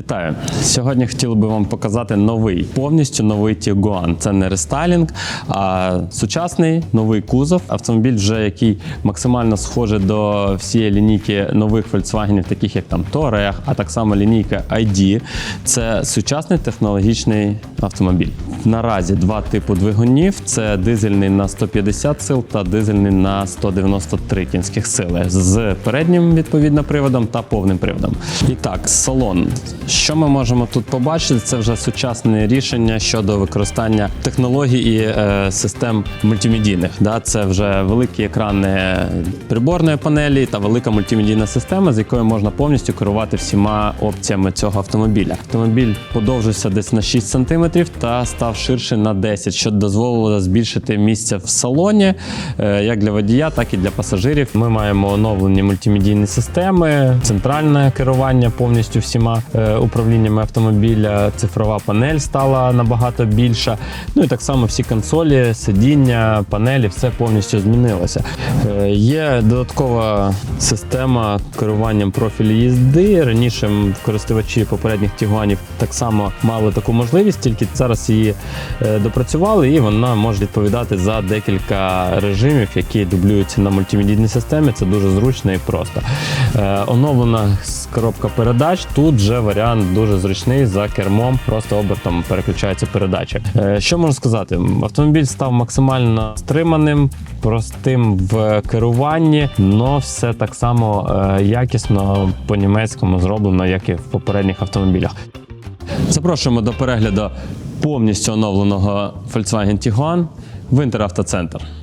Вітаю! Сьогодні хотіли би вам показати новий, повністю новий Тігуан. Це не рестайлінг, а сучасний новий кузов. Автомобіль, вже який максимально схожий до всієї лінійки нових Volkswagen, таких як там Touareg, а так само лінійка ID. Це сучасний технологічний автомобіль. Наразі два типи двигунів: це дизельний на 150 сил та дизельний на 193 кінських сили з переднім відповідно приводом та повним приводом. І так, салон. Що ми можемо тут побачити? Це вже сучасне рішення щодо використання технологій і е, систем мультимедійних. Да? Це вже великі екрани приборної панелі та велика мультимедійна система, з якою можна повністю керувати всіма опціями цього автомобіля. Автомобіль подовжився десь на 6 см та став ширше на 10, що дозволило збільшити місце в салоні, е, як для водія, так і для пасажирів. Ми маємо оновлені мультимедійні системи, центральне керування повністю всіма е, управліннями автомобіля. Цифрова панель стала набагато більша. Ну і так само всі консолі, сидіння, панелі, все повністю змінилося. Е, Є додаткова система керуванням профілю їзди. Раніше користувачі попередніх тігуанів так само мали таку можливість, тільки зараз її допрацювали, і вона може відповідати за декілька режимів, які дублюються на мультимедійній системі. Це дуже зручно і просто. Е, Оновлена коробка передач. Тут вже варіант дуже зручний за кермом, просто обертом переключається передача. Е, Що можу сказати? Автомобіль став максимально стриманим, простим в керуванні, але все так само е, якісно по німецькому зроблено, як і в попередніх автомобілях. Запрошуємо до перегляду повністю оновленого Volkswagen Tiguan в Інтеравтоцентр.